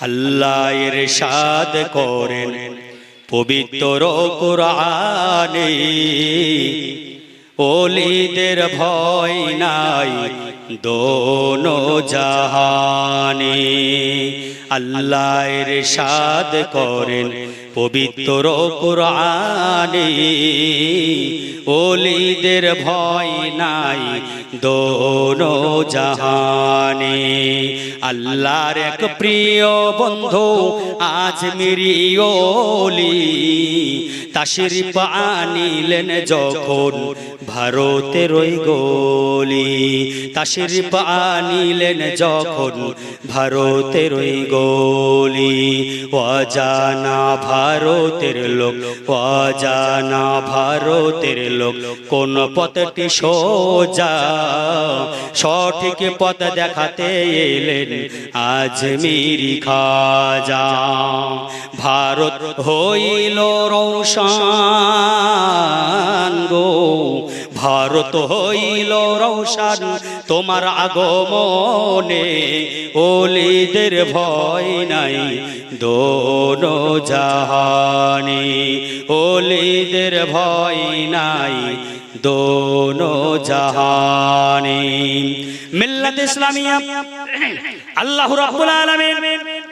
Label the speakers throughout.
Speaker 1: আল্লাহ ইরশাদ করেন, পবিত্র কোরআনে। ওলিদের ভয় নাই, দোনো জাহানে। আল্লাহ ইরশাদ করেন, পবিত্র কোরআনে। ওলিদের ভয় নাই দোনো জাহানে, আল্লাহর এক প্রিয় বন্ধু আজ মেরি ওলি তাশরিফ আনিলেন যখন ভারতের ওই গলি, তাশরিফ আনিলেন যখন ভারতের ওই গলি, অজানা ভারতের লোক, অজানা ভারতের লোক, কোন পথটি সোজা সঠিক পথ দেখাতে এলেন আজ মিরি খাজা। ভারত হইল রৌশান গো। ভারত হইল রৌশান তোমার আগমনে ওলিদের ভয় নাই। দোনো জাহানি ওলিদের ভয় নাই। দোনো জাহানি। মিল্লাত ইসলামিয়া। আল্লাহ রাব্বুল আলামিন।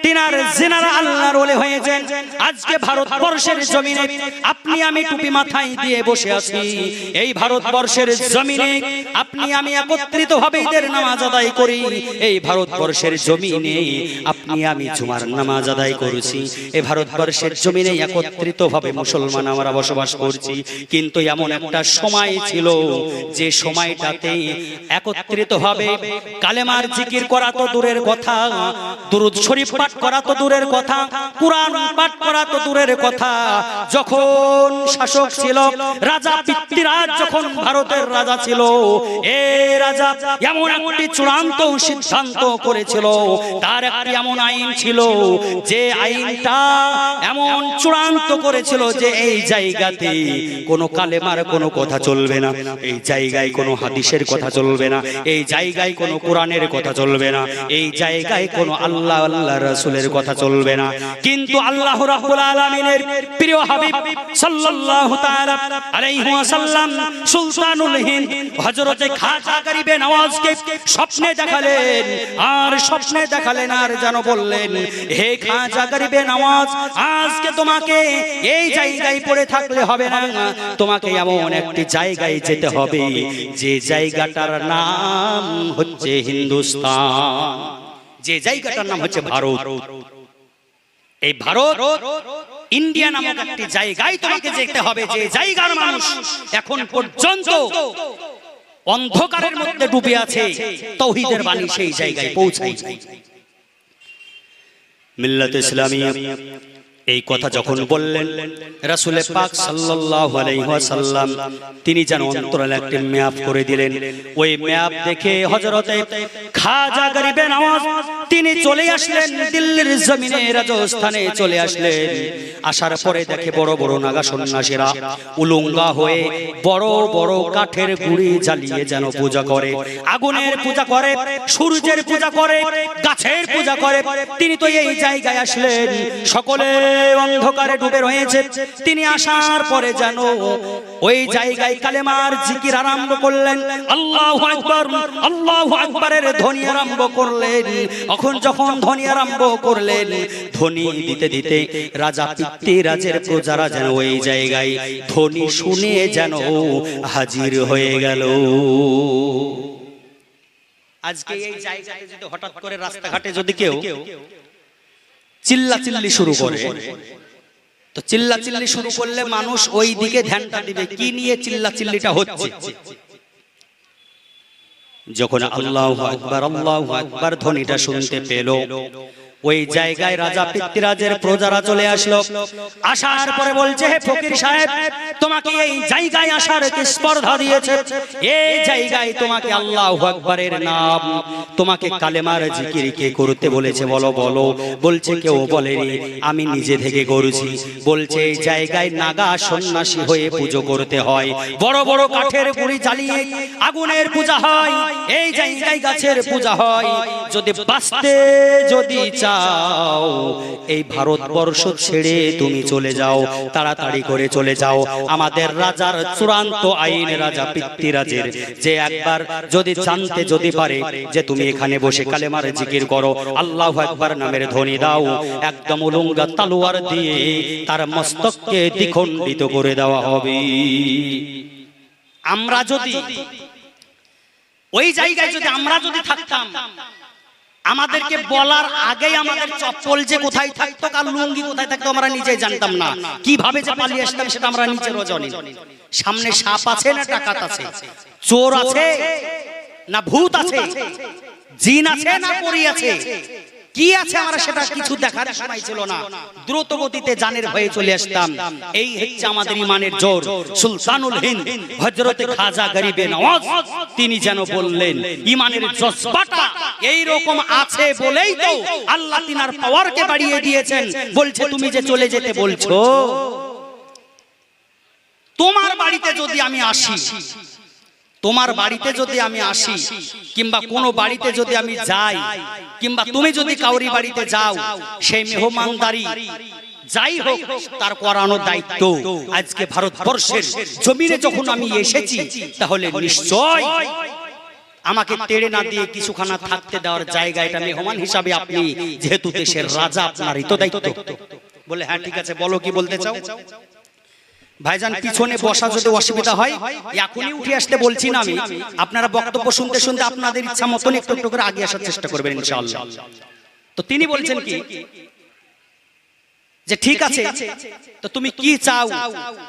Speaker 1: তিনার জিনারা আল্লাহর ওলি হয়েছেন। আজকে ভারতবর্ষের জমিনে আপনি আমি টুপি মাথায় দিয়ে বসে আছি। এই ভারতবর্ষের জমিনে আপনি আমি একত্রিত ভাবে ঈদের নামাজ আদায় করি। এই ভারতবর্ষের জমিনে আপনি আমি জুমার নামাজ আদায় করেছি। এই ভারতবর্ষের জমিনে একত্রিত ভাবে মুসলমান আমরা বসবাস করছি। কিন্তু এমন একটা সময় ছিল যে সময়টাতে একত্রিত ভাবে কালেমার জিকির করা তো দূরের কথা। দুরুদ শরীফ পাঠ করা তো দূরের কথা, কোরআন পাঠ করা তো দূরের কথা। যখন শাসক ছিল, রাজা পিতৃরাজ যখন ভারতের রাজা ছিল, এ রাজা এমন একটি চূড়ান্ত সিদ্ধান্ত করেছিল, তার একটি এমন আইন ছিল, যে আইনটা এমন চূড়ান্ত করেছিল যে এই জায়গাতে কোনো কালেমার কোনো কথা চলবে না, এই জায়গায় কোনো হাদিসের কথা চলবে না, এই জায়গায় কোনো কোরআনের কথা চলবে না, এই জায়গায় কোনো আল্লাহ আল্লাহ রাসূলের কথা চলবে না। কিন্তু আল্লাহ রাব্বুল আলামিনের প্রিয় হাবিব সাল্লাল্লাহু সুলতানুল হিন্দ নওয়াজকে স্বপ্নে দেখালেন। আর স্বপ্নে দেখালেন আর যেন বললেন, হে নওয়াজ, আজকে তোমাকে এই জায়গায় পড়ে থাকলে হবে না। তোমাকে এমন একটি জায়গায় যেতে হবে, যে জায়গাটার নাম হচ্ছে হিন্দুস্তান। যে জায়গাটার নাম হচ্ছে ভারত। এই ভারত ইন্ডিয়া নামক একটি জায়গায় তোমাকে যেতে হবে যে জায়গার মানুষ এখন পর্যন্ত অন্ধকারের মধ্যে ডুবে আছে। তৌহিদের বাণী সেই জায়গায় পৌঁছাই মিল্লাত ইসলামিয়া। এই কথা যখন বললেন, রাসুলে পাক সাল্লাম তিনি যেন অন্তরাল একটি ম্যাপ করে দিলেন। ওই ম্যাপ দেখে হজরতে খাজা তিনি চলে আসলেন দিল্লির জমিনে, রাজস্থানে চলে আসলেন। আসার পরে দেখে বড় বড় নাগা সন্ন্যাসীরা উলুঙ্গা হয়ে বড় বড় কাঠের গুড়ি জ্বালিয়ে যেন পূজা করে। আগুনের পূজা করে, সূর্যের পূজা করে, গাছের পূজা করে। তিনি তো এই জায়গায় আসলেন। সকলে অন্ধকারে ডুবে রয়েছে। তিনি আসার পরে যেন ওই জায়গায় কালেমার জিকির আরম্ভ করলেন। আল্লাহু আকবার, আল্লাহু আকবারের ধ্বনি আরম্ভ করলেন। এখন যখন ধ্বনি আরম্ভ করলেন ধ্বনি দিতে দিতে রাজা পিতৃরাজের প্রজারা যেন ওই জায়গায় ধ্বনি শুনে যেন হাজির হয়ে গেল। আজকে এই জায়গায় যদি হঠাৎ করে রাস্তাঘাটে যদি কেউ চিল্লা চিল্লি শুরু করে, তো চিল্লা চিল্লি শুরু করলে মানুষ ওই দিকে ধ্যানটা দিবে, কি নিয়ে চিল্লা চিল্লিটা হচ্ছে? যখন আল্লাহ আকবার আল্লাহ আকবার ধ্বনিটা শুনতে পেল। ওই জায়গায় রাজা পিতৃরাজের প্রজারা চলে আসলো। আসার পরে বলছে, হে ফকির সাহেব, তোমাকে এই জায়গায় আসার কি স্পর্ধা দিয়েছে? এই জায়গায় তোমাকে আল্লাহ আকবরের নাম, তোমাকে কালেমার জিকির কে করতে বলেছে? বলো বলো। বলছে, কেউ বলেনি, আমি নিজে থেকে করেছি। বলছে, এই জায়গায় নাগা সন্ন্যাসী হয়ে পুজো করতে হয়। বড় বড় কাঠের গুড়ি জ্বালিয়ে আগুনের পূজা হয়। এই জায়গায় গাছের পূজা হয়। যদি বাঁচতে, যদি চা চাও এই ভারতবর্ষ ছেড়ে তুমি চলে যাও, তাড়াতাড়ি করে চলে যাও। আমাদের রাজার চূড়ান্ত আইন রাজা পিতৃরাজের যে একবার যদি জানতে যদি পারে যে তুমি এখানে বসে কালেমার জিকির করো, আল্লাহ একবার নামের ধ্বনি দাও, একদম উলুঙ্গা তালোয়ার দিয়ে তার মস্তককে দ্বিখণ্ডিত করে দেওয়া হবে। আমরা যদি ওই জায়গায় যদি আমরা যদি থাকতাম আমাদেরকে বলার আগে আমাদের চপ্পল যে কোথায় থাকতো আর লুঙ্গি কোথায় থাকতো আমরা নিজেই জানতাম না। কীভাবে যে পালিয়ে আসতাম সেটা আমরা নিজেরও জানি। সামনে সাপ আছে না টাকাত আছে? চোর আছে? না ভূত আছে? জিন আছে না পরি আছে। কি আছে আমরা সেটা কিছু দেখার সময় ছিল না। দ্রুত গতিতে জানের ভয়ে চলে আসতাম। এই হচ্ছে আমাদের ইমানের জোর। সুলতানুল হিন্দ, হযরতে খাজা গরিবে নওয়াজ, তিনি যেন বললেন, ইমানের জজবাটা এই রকম আছে বলেই তো আল্লাহ তিনার পাওয়ারকে বাড়িয়ে দিয়েছেন। বলছে, তুমি যে চলে যেতে বলছো, তোমার বাড়িতে যদি আমি আসি তোমার বাড়িতে যদি আমি আসি কিংবা কোনো বাড়িতে যদি আমি যাই কিংবা তুমি যদি কাউরি বাড়িতে যাও সেই মেহমানদারি যাই হোক তার করানোর দায়িত্ব। আজকে ভারতবর্ষের জমিনে যখন আমি এসেছি তাহলে নিশ্চয় আমাকে তেড়ে না দিয়ে কিছুখানা থাকতে দেওয়ার জায়গা এটা মেহমান হিসাবে আপনি যেহেতু দেশের রাজা আপনারই তো দায়িত্ব বলে হ্যাঁ ঠিক আছে বলো কি বলতে চাও? ভাইজান পিছনে বসা যদি অসুবিধা হয় এখনই উঠে আসতে বলছি না আমি। আপনারা বক্তব্য শুনতে শুনতে আপনাদের ইচ্ছা মতন একটু একটু করে আগে আসার চেষ্টা করবেন ইনশাআল্লাহ। তো তিনি বলছেন কি? যে ঠিক আছে তো তুমি কি চাও?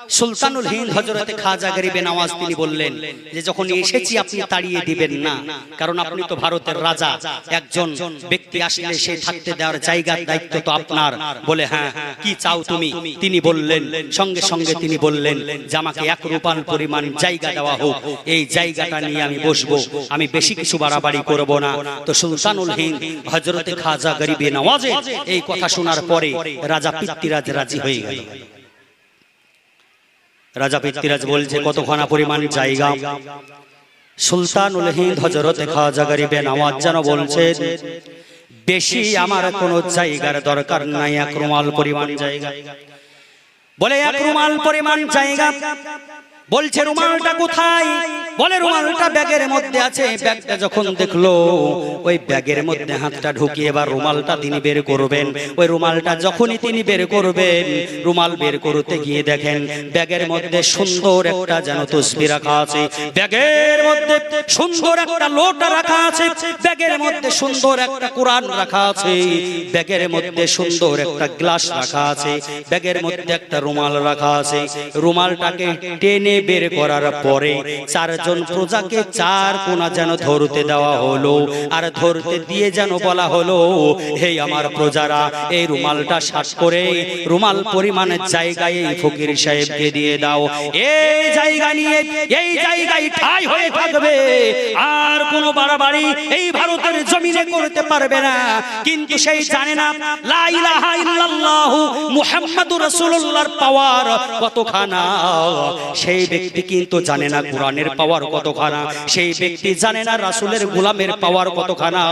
Speaker 1: সুলতানুল হিন্দ হজরতে খাজা গরিবে নওয়াজ তিনি বললেন যে যখন এসেছি আপনি তাড়িয়ে দিবেন না কারণ আপনি তো ভারতের রাজা একজন ব্যক্তি আসলে সে থাকতে দেওয়ার জায়গার দায়িত্ব তো আপনার। বলে হ্যাঁ কি চাও তুমি? তিনি বললেন সঙ্গে সঙ্গে তিনি বললেন যে আমাকে এক রূপাল পরিমাণ জায়গা দেওয়া হোক এই জায়গাটা নিয়ে আমি বসবো আমি বেশি কিছু বাড়াবাড়ি করব না। তো সুলতানুল হিন্দ হজরতে খাজা গরিবে নওয়াজে এই কথা শোনার পরে রাজা পিতৃরাজ রাজি হয়ে গেল। রাজা পিতৃরাজ বলছে, কতখানা পরিমাণ জায়গা? সুলতানুল হিন্দ হজরত খাজা গরিবে যেন বলছেন বেশি আমার কোনো জায়গার দরকার নাই, এক রুমাল পরিমাণ জায়গা। বলে, এক রুমাল পরিমাণ জায়গা বলছে রুমালটা কোথায়? বলে রুমালটা ব্যাগের মধ্যে আছে। ব্যাগটা যখন দেখল ওই ব্যাগের মধ্যে হাতটা ঢুকিয়ে এবার রুমালটা তিনি বের করবেন। ওই রুমালটা যখনই তিনি বের করবেন রুমাল বের করতে গিয়ে দেখেন ব্যাগের মধ্যে সুন্দর একটা যেন তসবি রাখা আছে। ব্যাগের মধ্যে সুন্দর একটা লোটা রাখা আছে। ব্যাগের মধ্যে সুন্দর একটা কোরআন রাখা আছে ব্যাগের মধ্যে সুন্দর একটা গ্লাস রাখা আছে। ব্যাগের মধ্যে একটা রুমাল রাখা আছে রুমালটাকে টেনে বের করার পরে চারজন প্রজাকে চার কোনা যেন ধরতে দেওয়া হলো। আর ধরতে দিয়ে যেন বলা হলো, হে আমার প্রজারা, এই রুমালটা শ্বাস করে রুমাল পরিমাণের জায়গায় এই ফকির সাহেবকে দিয়ে দাও। এই জায়গা নিয়ে, এই জায়গায় ঠাই হয়ে থাকবে। আর কোনো বাড়াবাড়ি এই ভারতের জমিনে করতে পারবে না। কিন্তু সেই জানে না, লা ইলাহা ইল্লাল্লাহু মুহাম্মাদুর রাসূলুল্লাহর পাওয়ার কতখানা। সেই ব্যক্তি কিন্তু জানে না কোরআনের পাওয়ার কতখানা, সেই ব্যক্তি জানে না রাসূলের গোলামের পাওয়ার কতখানা,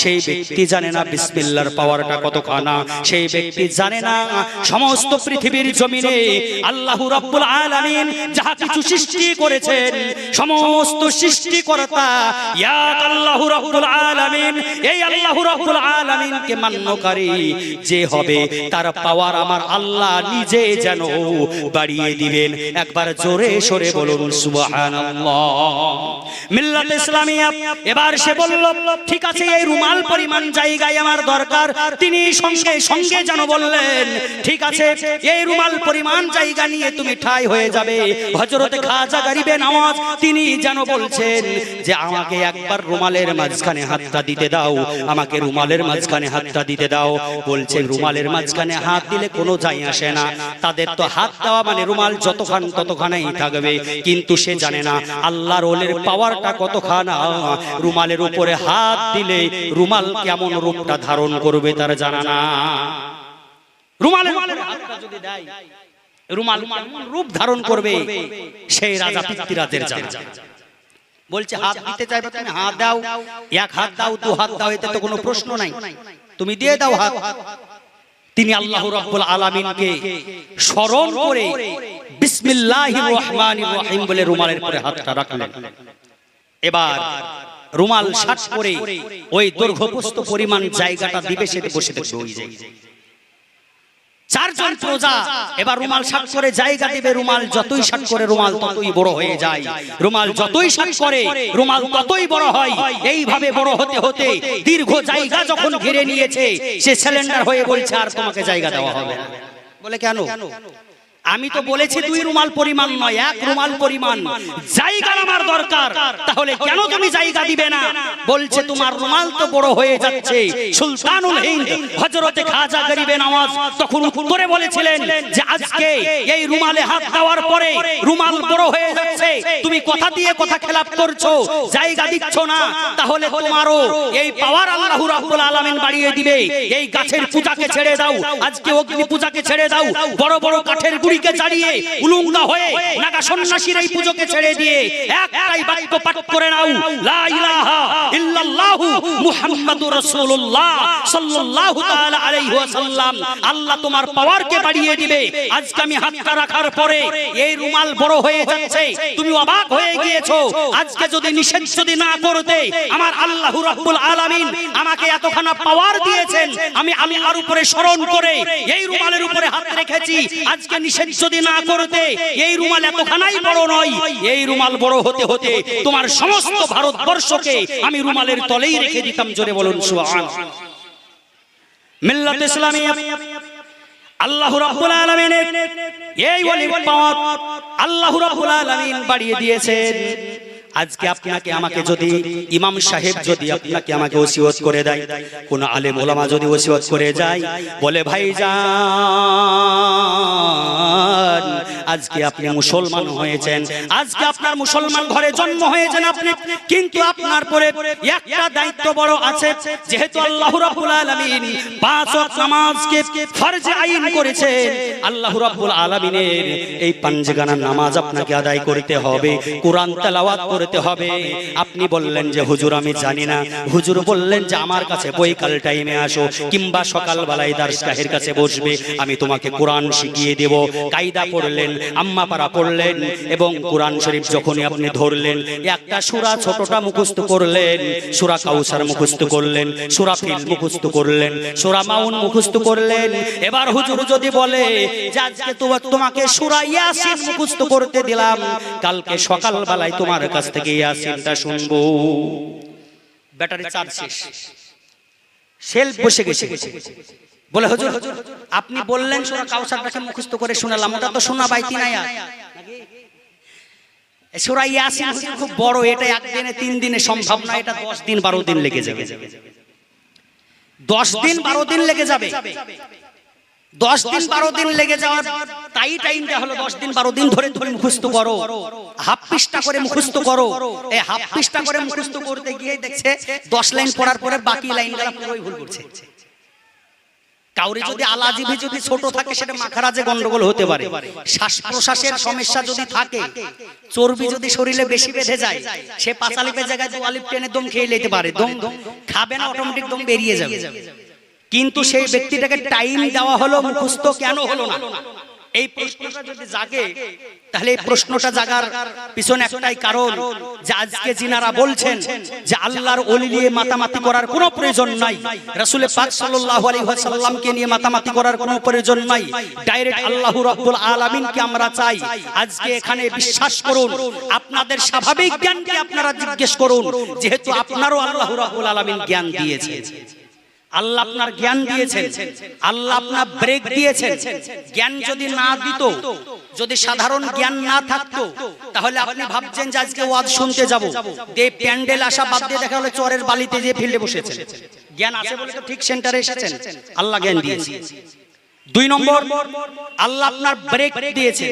Speaker 1: সেই ব্যক্তি জানে না বিসমিল্লাহর পাওয়ারটা কতখানা, সেই ব্যক্তি জানে না সমস্ত পৃথিবীর জমিনে আল্লাহ রাব্বুল আলামিন যাহা কিছু সৃষ্টি করেছেন, সমস্ত সৃষ্টিকর্তা, ইয়া আল্লাহ রাব্বুল আলামিন, এই আল্লাহ রাব্বুল আলামিনকে মান্যকারী যে হবে, তার পাওয়ার আমার আল্লাহ নিজে যেন বাড়িয়ে দিবেন। একবার জোরে সরে বলুন মিল্লাত ইসলামিয়া, এবার সে বলল, ঠিক আছে, এই রুমাল পরিমাণ জায়গায় আমার দরকার। তিনি সঙ্গে সঙ্গে যেন বললেন, ঠিক আছে, এই রুমাল পরিমাণ জায়গা নিয়ে তুমি ঠাই হয়ে যাবে। হযরতে খাজা নওয়াজ তিনি যেন বলছেন যে, আমাকে একবার রুমালের মাঝখানে হাতটা দিতে দাও, আমাকে রুমালের মাঝখানে হাতটা দিতে দাও। বলছেন রুমালের মাঝখানে হাত দিলে কোনো যাই আসে না। তাদের তো হাত দেওয়া মানে রুমাল যতখান ততখানাই থাকবে কিন্তু সে জানে না, আল্লাহর ওলের পাওয়ারটা কতখানা। রুমালের উপরে হাত দিলে রুমাল কেমন রূপটা ধারণ করবে তার জানা না। রুমালের তুমি দিয়ে দাও হাত। তিনি আল্লাহ রব্বুল আলমিনকে স্মরণ করে রহিম বলে রুমালের পরে হাতটা রাখলেন। এবার রুমাল শাট করে ওই দৈর্ঘ্যপ্রস্থ পরিমাণ জায়গাটা দিবে, সেটা বসে বসে চারজন প্রজা। এবার রুমাল সাপ করে জায়গা দেবে, রুমাল যতই সাপ করে, রুমাল ততই বড় হয়ে যায়। রুমাল যতই সাপ করে, রুমাল ততই বড় হয়। এইভাবে বড় হতে হতে দীর্ঘ জায়গা যখন ঘিরে নিয়েছে, সে সিলিন্ডার হয়ে বলছে, আর তোমাকে জায়গা দেওয়া হবে বলে, কেন? আমি তো বলেছি দুই রুমাল পরিমাণ নয় এক রুমাল পরিমাণ। জায়গা আমার দরকার। তাহলে কেন তুমি জায়গা দিবে না? বলছে তোমার রুমাল তো বড় হয়ে যাচ্ছে। সুলতানুল হিন্দ হযরতে খাজা গরিবে নওয়াজ তখন উত্তরে বলেছিলেন যে আজকে এই রুমালে হাত দেওয়ার পরে রুমাল বড় হয়ে যাচ্ছে। তুমি কথা দিয়ে কথা খেলাপ করছ জায়গা দিচ্ছ না। তাহলে তোমারও এই পাওয়ার আল্লাহ রাব্বুল আলামিন বাড়িয়ে দিবে। এই গাছের পূজাকে ছেড়ে দাও আজকে অগ্নি পূজাকে ছেড়ে দাও বড় বড় কাঠের গুড়িকে চালিয়ে উলুঙ্গা হয়ে নাগা সন্ন্যাসীর এই পুজোকে ছেড়ে দিয়ে একটাই বাক্য পাঠ করে নাও। লা ইলাহা ইল্লাল্লাহু মুহাম্মাদুর রাসূলুল্লাহ সাল্লাল্লাহু তাআলা আলাইহি ওয়াসাল্লাম। আল্লাহ তোমার পাওয়ারকে বাড়িয়ে দিবে। আজকে আমি হাতটা রাখার পরে এই রুমাল বড় হয়ে যাচ্ছে। তুমি অবাক হয়ে গিয়েছো। আজকে যদি নিষেধ যদি না করতে আমার আল্লাহ রাব্বুল আলামিন আমাকে এতখানা পাওয়ার দিয়েছেন আমি আমি আল্লাহর উপরে স্মরণ করে এই রুমালের উপরে হাত রেখেছি। আজকে নিষেধ যদি না করতে এই রুমাল এতখানাই বড় নয়। এই রুমাল বড় হতে হতে তোমার সমস্ত ভারতবর্ষকে আমি রুমালের তলেই রেখে দিতাম জোরে বলুন সুবহান। মিল্লাত ইসলামী আল্লাহ রাব্বুল আলামিনের এই ওয়ালি পাওয়ার আল্লাহ রাব্বুল আলামিন বাড়িয়ে দিয়েছেন। আজকে আপনাকে আমাকে যদি ইমাম সাহেব যদি আপনাকে আমাকে ওসিয়ত করে দেয় কোন আলেম ওলামা যদি ওসিয়ত করে যায় বলে ভাই যান আজকে আপনি মুসলমান হয়েছেন আজকে আপনার মুসলমান ঘরে জন্ম হয়েছেন আপনি কিন্তু আপনার পরে একটা দায়িত্ব বড় আছে যেহেতু আল্লাহ রাব্বুল আলামিন পাঁচ ওয়াক্ত নামাজকে ফরজে আইন করেছেন আল্লাহ রাব্বুল আলামিনের এই পাঞ্জগানা নামাজ আপনাকে আদায় করতে হবে কোরআন তেলাওয়াত করতে হবে। আপনি বললেন যে, হুজুর, আমি জানি না। হুজুর বললেন যে, আমার কাছে বৈকাল টাইমে আসো, কিংবা সকাল বেলায় দারসগাহের কাছে বসবে। আমি তোমাকে কোরআন শিখিয়ে দেব। কায়দা পড়লেন আম্মা পারা পড়লেন, এবং কোরআন শরীফ যখনই আপনি ধরলেন, একটা সূরা ছোটটা মুখস্থ করলেন, সূরা কাউসার মুখস্থ করলেন, সূরা ফিল মুখস্থ করলেন, সূরা মাউন মুখস্থ করলেন। এবার হুজুর যদি বলে তোমাকে সূরা ইয়াসিন মুখস্থ করতে দিলাম, কালকে সকাল বেলায় তোমার কাছ থেকে ইয়াসিনটা শুনব। ব্যাটারি চার্জ শেষ। সেল বসে গেছে। বলে, হুজুর, আপনি বললেন কাউসারটাকে মুখস্থ করে শোনালাম। ওটা তো শোনা বাইতি না আর সূরা ইয়াসিন খুব বড়, এটা একদিনে তিন দিনে সম্ভব না, এটা 10 দিন 12 দিন লেগে যাবে। 10 দিন 12 দিন লেগে যাবে। দশ দিন বারো দিন লেগে যাওয়ার তাই টাইমটা হলো দশ দিন বারো দিন ধরে ধরে মুখস্থ করো। হাফ পৃষ্ঠা করে মুখস্থ করো। এই হাফ পৃষ্ঠা করে মুখস্থ করতে গিয়ে দেখছে দশ লাইন পড়ার পরে বাকি লাইনগুলো পুরোই ভুল করছে। কাউরে যদি আলাজিভি যদি ছোট থাকে সেটা মাখারাজে গন্ডগোল হতে পারে। শ্বাস প্রশ্বাসের সমস্যা যদি থাকে চর্বি যদি শরীরে বেশি বেঁধে যায় সে পাঁচালিপের জায়গায় দু আলিপ টেনে দম খেয়ে নিতে পারে। দম খাবে না অটোমেটিক দম বেরিয়ে যাবে। কিন্তু সেই ব্যক্তিটাকে টাইম দেওয়া হলো মুখস্থ কেন হলো না? এই প্রশ্নটা যদি জাগে তাহলে এই প্রশ্নটা জাগার পিছনে একটাই কারণ যে আজকে জিনারা বলছেন যে আল্লাহর ওলি নিয়ে মাতামাতি করার কোনো প্রয়োজন নাই। রাসূল পাক সাল্লাল্লাহু আলাইহি ওয়াসাল্লামকে নিয়ে মাতামাতি করার কোনো প্রয়োজন নাই। ডাইরেক্ট আল্লাহ রাব্বুল আলামিনকে আমরা চাই। আজকে এখানে বিশ্বাস করুন আপনাদের স্বাভাবিক জ্ঞানকে আপনারা জিজ্ঞেস করুন। যেহেতু আপনারও আল্লাহ রাব্বুল আলামিন জ্ঞান দিয়েছেন আল্লাহ আপনার জ্ঞান দিয়েছেন। আল্লাহ আপনার ব্রেক দিয়েছেন। জ্ঞান যদি না দিত, যদি সাধারণ জ্ঞান না থাকতো, তাহলে আপনি ভাবছেন যে আজকে ওয়াজ শুনতে যাব। যে প্যান্ডেল আসা বাদ দিয়ে দেখা হলো চরের বালিতে যে ফিল্ডে বসেছেন। জ্ঞান আছে বলে তো ঠিক সেন্টারে এসেছেন। আল্লাহ জ্ঞান দিয়েছে দুই নম্বর, আল্লাহ আপনার ব্রেক দিয়েছে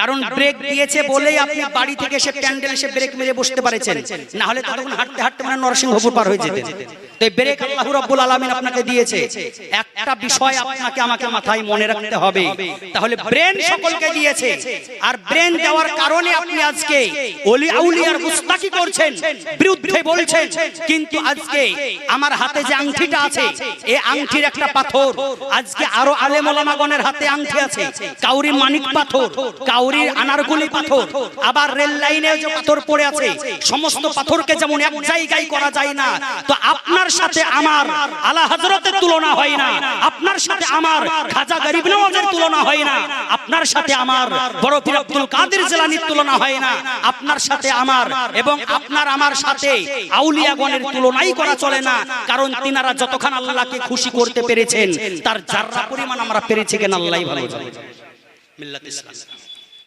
Speaker 1: কারণ ব্রেক দিয়েছে বলেই আপনি বাড়ি থেকে এসে প্যান্ডেল এসে ব্রেক মেরে বসতে পারেছেন। না হলে তখন হাঁটতে হাঁটতে মানে নরসিংহপুর পার হয়ে যেতেন। তো এই ব্রেক আল্লাহ রাব্বুল আলামিন আপনাকে দিয়েছে। একটা বিষয় আপনাকে আমাকে মাথায় মনে রাখতে হবে। তাহলে ব্রেন সকলকে দিয়েছে। আর ব্রেন দেওয়ার কারণে আপনি আজকে ওলি আউলিয়ার করছেন বিরুদ্ধে বলছেন কিন্তু আজকে আমার হাতে যে আংটিটা আছে এই আংটির একটা পাথর আজকে আরও আলেম ওলামাগণের হাতে আংটি আছে কাউরি মানিক পাথর কাউরি আনারগুলি পাথর। আবার রেল লাইনে যে পাথর পড়ে আছে, সমস্ত পাথরকে যেমন এক জায়গায় করা যায় না, তো আপনার সাথে আমার আলা হযরতের তুলনা হয় না। আপনার সাথে আমার খাজা গরিব নওয়াজের তুলনা হয় না। আপনার সাথে আমার বড় পীর আব্দুল কাদের জিলানীর তুলনা হয় না। আপনার সাথে আমার এবং আপনার আমার সাথে আউলিয়াগণের তুলনাই করা চলে না। কারণ তিনারা যতক্ষণ আল্লাহকে খুশি করতে পেরেছেন, তার যাররা পরিমাণ আমরা পেরেছি কেন আল্লাহই ভালো জানে। মিল্লাত ইসলাম।